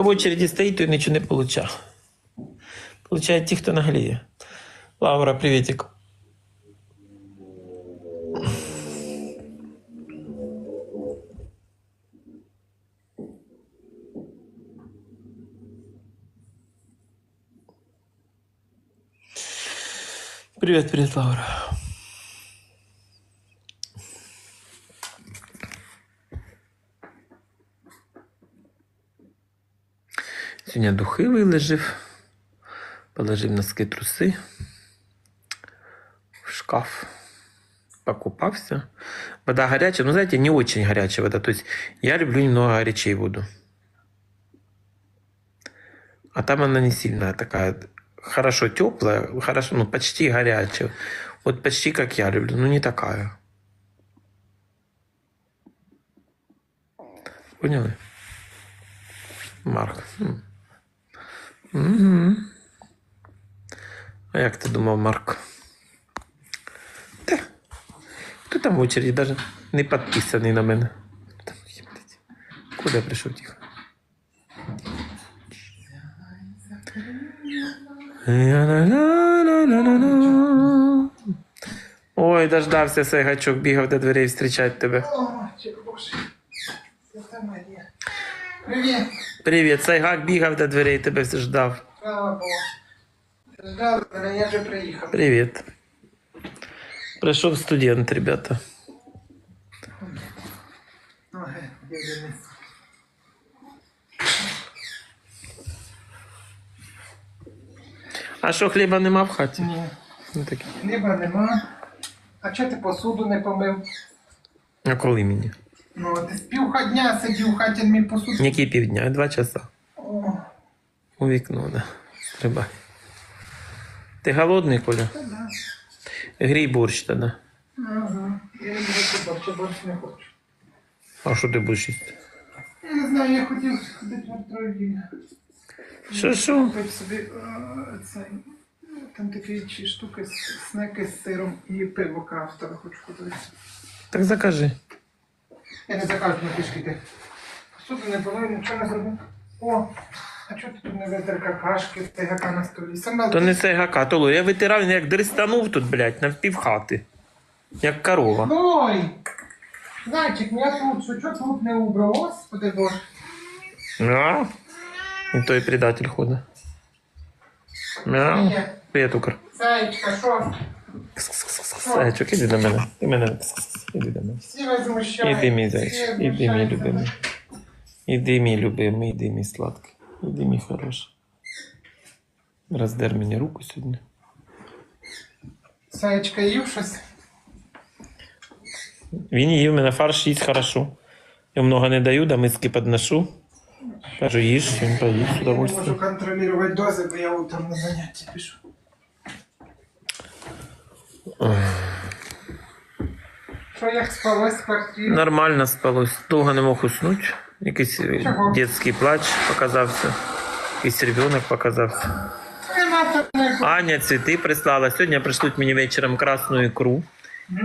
в очереді стоїть, той нічого не получає. Получають ті, хто нагліє. Лаура, привітик. Привет, привет, Лаура. Сьогодні духи вилежив, положив носки труси в шкаф, покупався. Вода горячая, ну, знаете, не очень горячая вода. То есть я люблю немного горячей воду. А там она не сильная такая, хорошо теплая, хорошо, ну, почти горячая. Вот почти как я люблю, но не такая. Поняли? Марк. Угу. А як ти думав, Марк? Та, хто там в очереді даже не підписаний на мене? Там. Куди я прийшов тихо? Ой, дождався цей гачок, бігав до дверей зустрічати тебе. О, Привіт. Привіт, Сайгак бігав до дверей, тебе все ждав. Слава Богу. Я вже приїхав. Привіт. Прийшов студент, ребята. Ноги. А що, хліба нема в хаті? Ні, Ну, таке. хліба нема. А чого ти посуду не помив? А коли мені? Ну, з півха дня сидів в хаті, мій посуду. Які півдня? Два часа. О, У вікно, да. Стрибай. Ти голодний, Коля? та да. Грій борщ тоді. Ага. Я не буду борщ, я борщ не хочу. А що ти будеш їсти? Я не знаю, я хотів сходити в артрогін. Що, що? Купити собі е, цей, ну, там такі чи штуки, з- снеки з сиром і пиво крафтове хочу купити. Так закажи. Я не закажу на пішки йти. Не було, нічого не зробив. О, а чого ти тут не витер какашки, ти гака на столі? Сама То не цей гака, то ло. Я витирав, він як дристанув тут, блядь, на півхати. Як корова. Ой! Зайчик, я тут, що чого тут не убрав? Господи Боже. Мяу. І той предатель ходить. Мяу. Ні. Привіт, Укр. Зайчка, що? Зайчик, іди до мене. Ти мене. Іди до мене. Іди, мій зайчик, іди, мій любимий. Іди, мій любимий, іди, мій сладкий. Іди, мій хороший. Роздер мені руку сьогодні. Зайчка, їв щось? Він їв мене фарш їсть хорошо. Я много не даю, до миски підношу. Кажу, їж, він поїсть з Я не можу контролювати дози, бо я утром на заняття пишу. Що, як спалось в квартирі? Нормально спалось. Довго не мог уснути. Якийсь Чого? дитячий плач показався. Якийсь ребенок показався. Аня цвіти прислала. Сьогодні пришлють мені вечором красну ікру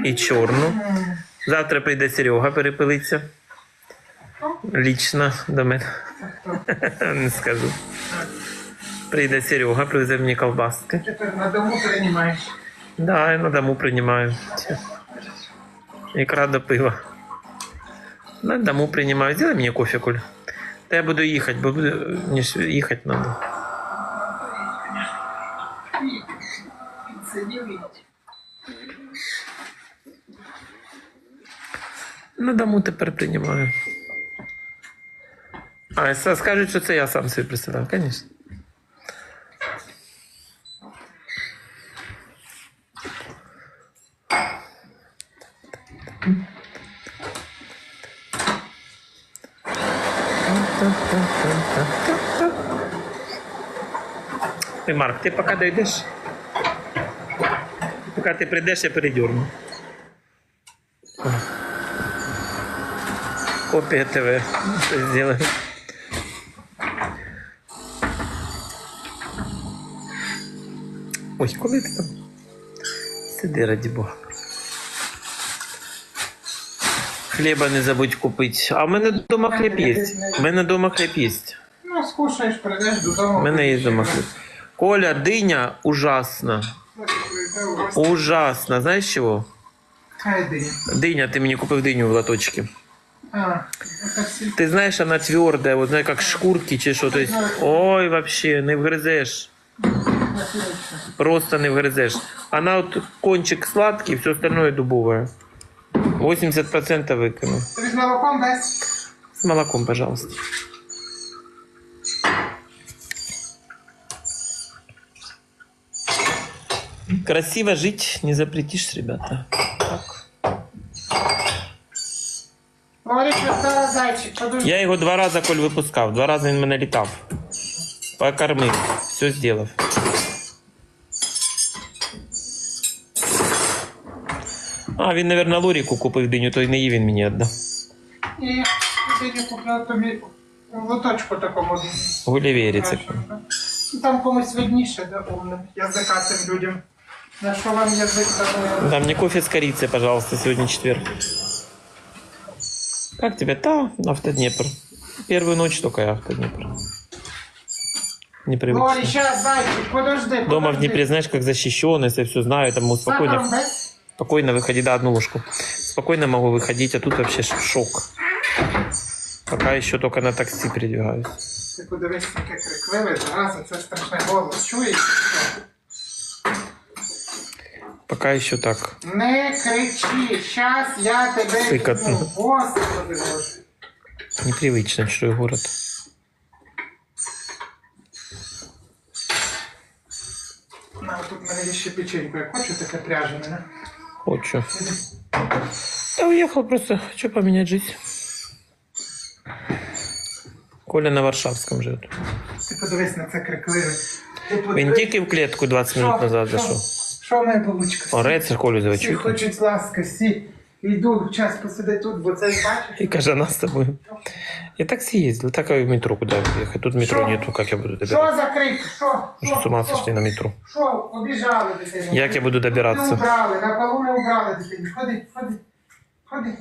і чорну. Завтра прийде Серега перепилиться. Лічно до мене. Не скажу. Прийде Серега, привезе мені колбаски. Тепер на дому приймаєш. Да, я на дому приймаю. Икра до пива. На дому принимаю. Сделай мне кофе, Коль. Да я буду ехать, бо буду... мне ж ехать надо. Сидів На дому тепер приймаю. А, с- скажуть, що це я сам собі присилав, звісно. Марк, ти поки дойдеш? Поки ти прийдеш, я передерну. Копия ТВ. Что сделаем? Ой, коли ти там? Сиди, раді Бога. Хліба не забудь купити. А в мене вдома хліб є. У мене вдома хліб є. Ну, скушаєш, прийдеш додому. У мене є дома хліб. Коля, диня ужасна. Ужасно. Знаєш чого? Хай диня. Диня, ти мені купив диню в лоточці. А, це всі. Ти знаєш, вона тверда, вот, знаєш, як шкурки чи що. То есть, ой, вообще, не вгризеш. Просто не вгризеш. Она от кончик сладкий, все остальное дубовое. 80% викину. Тобі з молоком дасть? С молоком, пожалуйста. Красиво жить не запретишь, ребята. Так. Говорить, що це зайчик, подожди. Я його два рази коль випускав, два рази він мене літав. Покормив, все зробив. А, він, мабуть, Лоріку купив диню, то й не їв він мені віддав. І диню купив тобі в лоточку такому. Гулівері це. Кращенько. Ну, Там комусь видніше, да, умним язикатим людям. На що вам дали? Да, мне кофе с корицей, пожалуйста, сегодня четверг. Как тебе? Та, автоднепр. Первую ночь только я автоднепр. Непривычно. щас, зайчик, подожди. Дома в подожди. Днепре, знаешь, как защищенность, я все знаю, там спокойно, Сахаром без? спокойно выходить, да, одну ложку. Спокойно могу выходить, а тут вообще шок. Пока еще только на такси передвигаюсь. Ти подивись, яке крикливе, зараз це страшне голос. Чуєш? Пока еще так. Не кричи, щас я тебе Сикотно. візьму. Господи Боже. Непривычно, чужой город. На, тут в мене є ще печеньку, я хочу таке пряжене. Хочу. Я уехал просто, хочу поменять жизнь. Коля на Варшавском живет. Ти подивись на це крикливе. Ти Він тільки в клітку 20 минут назад зайшов. Що моя бабучка? Ореться Колю Всі хочуть ласки, всі йдуть час посиди тут, бо це бачиш. І каже, нас з тобою. Я таксі їздив, так і в метро куди їхати. Тут метро Що? нету, як я буду добиратися. Що за крик? Що? Що, з ума сошли на метро? Що? Обіжали дитину. Як я буду Не добиратися? убрали, на полу не убрали дитину. Ходи, ходи, ходи.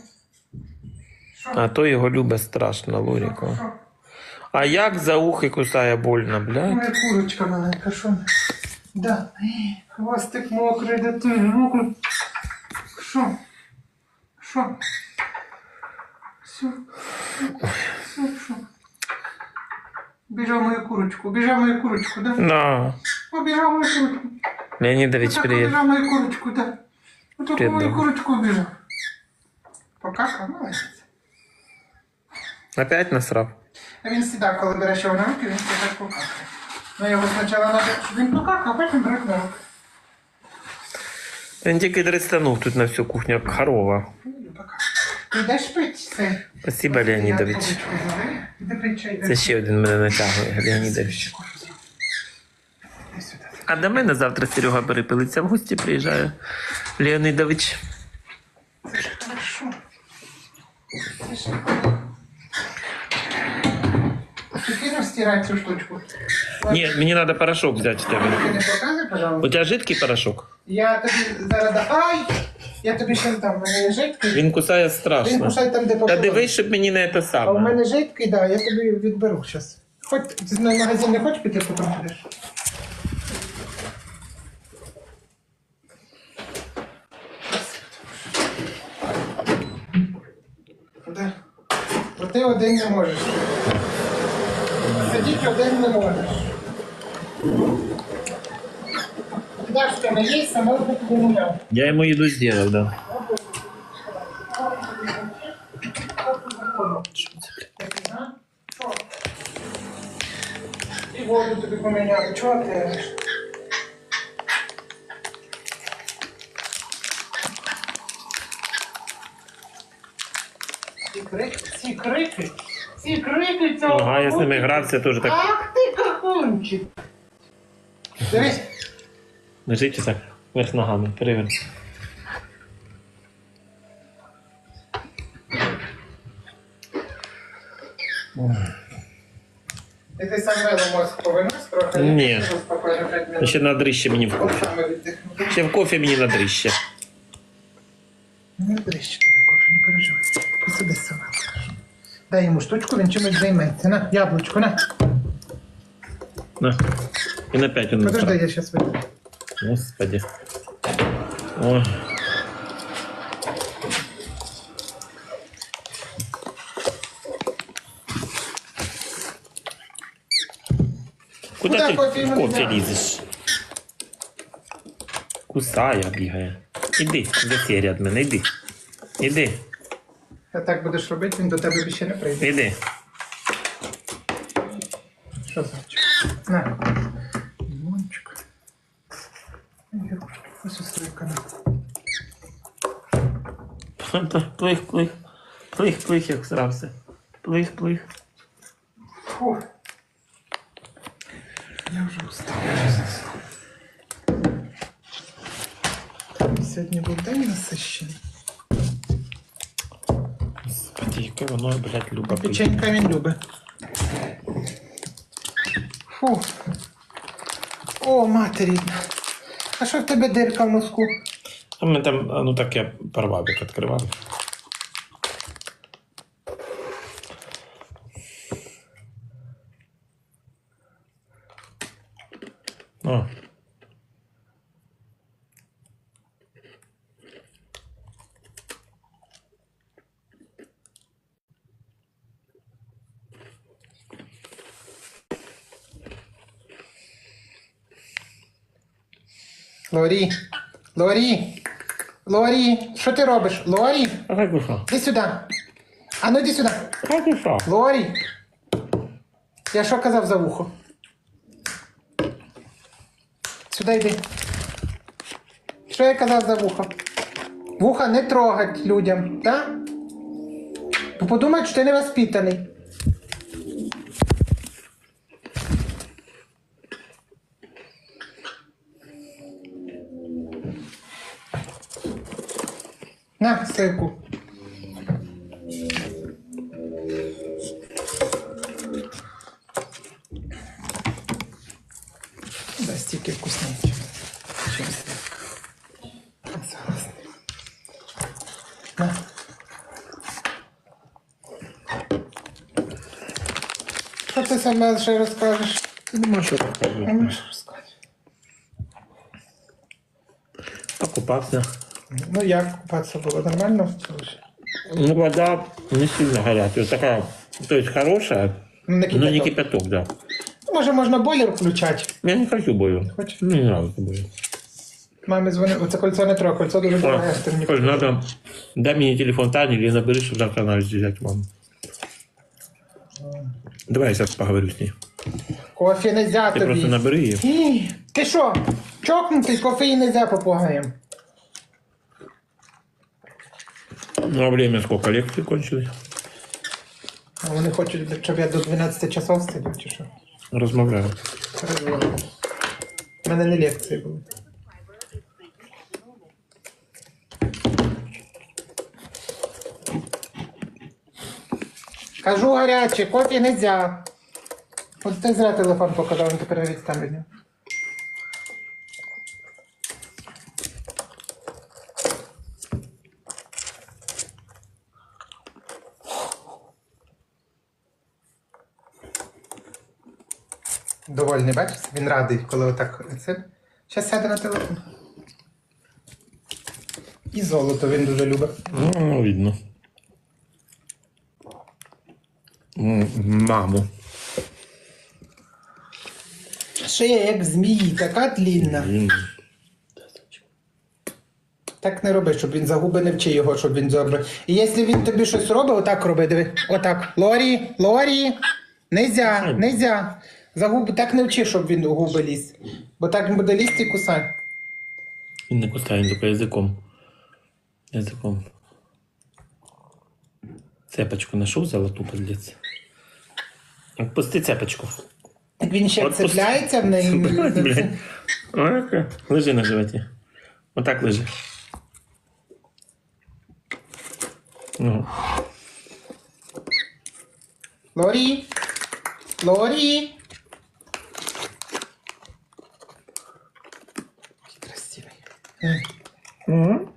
Що? А то його любить страшно, Лоріко. Що? А як за ухи кусає больно, блядь? Моя курочка маленька, що? Да. Хвостик мокрий, дитина, мокрий. Що? Що? Все. Все, що? Біжав мою курочку, біжав мою курочку, да? Да. Обіжав мою курочку. Леонідович, Отак привіт. обіжав мою курочку, да. Отак Привіт, мою курочку обіжав. Покакав, молодець. Опять насрав? А він сідав, коли бере ще в руки, він так покакає. Ну його спочатку треба, щоб він а потім бере. Він тільки дристанув тут на всю кухню, як корова. Йдеш пить це? Спасибо, Леонідович. Це ще один мене натягує, Леонідович. А до мене завтра Серега перепилиться в гості приїжджає. Леонідович. Це ж хорошо. Це ж... Штучку? Ні, мені треба порошок взяти в тебе. Ти не показуй, У пожалуйста. тебе жидкий порошок? Я тобі зараз. Ай! Я тобі ще там, в мене є жидкий. Він кусає Він страшно. кусає там, де Та дивись, щоб мені не те А саме. мене жидкий, да, я тобі відберу зараз. Хоч ти на магазин не хочеш піти, потім. Да. Бо ти один не можеш. Сидіти один не можеш. Дашка не є, не дам. Я йому їду зробив, да. І воду тобі поміняли. Чого ти? Ці крики, ці крики, ці крики цього. Ага, я з ними хлопчика. грався теж так. Ах ти кахунчик. Дивись, Лежить так, вверх ногами, переверни. і ти сам вело мозк повинен трохи. Ні. Спокійно, п'ять минут. Ще на дріще мені в віддихнути. Ще в кофе мені на дріще. Не дрищ тобі кофе, не переживай. Посиди сама. Дай йому штучку, він чимось займеться. На, яблучко, на. На. І на п'ять он Подожди, я сейчас выйду. Господи. Ой. Куда, Куда ти кофе йому кофе не лізеш? Кусає, бігає. Іди, засій від мене, іди. Іди, так будеш робити, він до тебе більше не прийде. іди. Що за На. Лимончик. Ось острівка на. Плих, плих. Плих, плих, як срався. Плих, плих. Фу. Я вже устав, чесно. Сьогодні був день насищений. Господи, яке воно, блядь, любить. Печенька він любить. Фу. О, мати рідна. А що в тебе дирка в носку? А ми там, ну так я порвав, як відкривав. О. Лорі. Лорі. Лорі. Що ти робиш? Лорі. А? Іди сюди. А ну іди сюди. Лорі. Я що казав за вухо? Сюди йди. Що я казав за вухо? Вуха не трогать людям, так? Бо подумають, що ти невоспитаний. На, сивку. Да, стільки вкусненькі. На. Що ти саме ще розкажеш? Нема що Не розказувати. можеш розказати. Покупався. Ну як купатися було? Нормально? Ну, вода не сильно горячая. Такая, то есть хорошая, Ну, не но не кипяток. кипяток, да. Може, можна бойлер включати. Я не хочу бою. Хочеш? Мне не нравится бою. Мамі дзвонив, оце кольцо не трогай, кольцо дуже дороге, я ж ти мені Коль, надо... Дай мне телефон Тани или набери, чтобы завтра анализ взять маму. Давай я сейчас поговорю с ней. Кофе не Ты тобі. просто набери ее. Ні, Ти що? Чокнутий, кофеїн не попугаєм. Ну, а время сколько? Лекции кончились? А вони хочуть, щоб я до 12 часов сидів, чи що? Размовляю. Розводимо. У мене не лекції були. Кажу гаряче, кофе не взяв. От ти зря телефон показав, він тепер відстань від нього. Довольний, бачиш? Він радий, коли отак це. Зараз сяде на телефон. І золото він дуже любить. Ну, видно. М, Маму. Шия, як змії, така длінна. М. Так не роби, щоб він за губи не вчи його, щоб він добре. І якщо він тобі щось робить, отак роби, диви. Отак. Лорі, Лорі. Нельзя, нельзя. За губи так не вчи, щоб він у губи ліз. Бо так буде лізти і кусати. Він не кусає, він тільки язиком. Язиком. Цепочку нашов золоту подлець. Отпусти цепочку. Так він ще От пус- цепляється в неї. Блядь, блядь. Ой, яка. Лежи на животі. Отак лежи. Ну. Лорі. Лорі. Який красивий. М. Угу.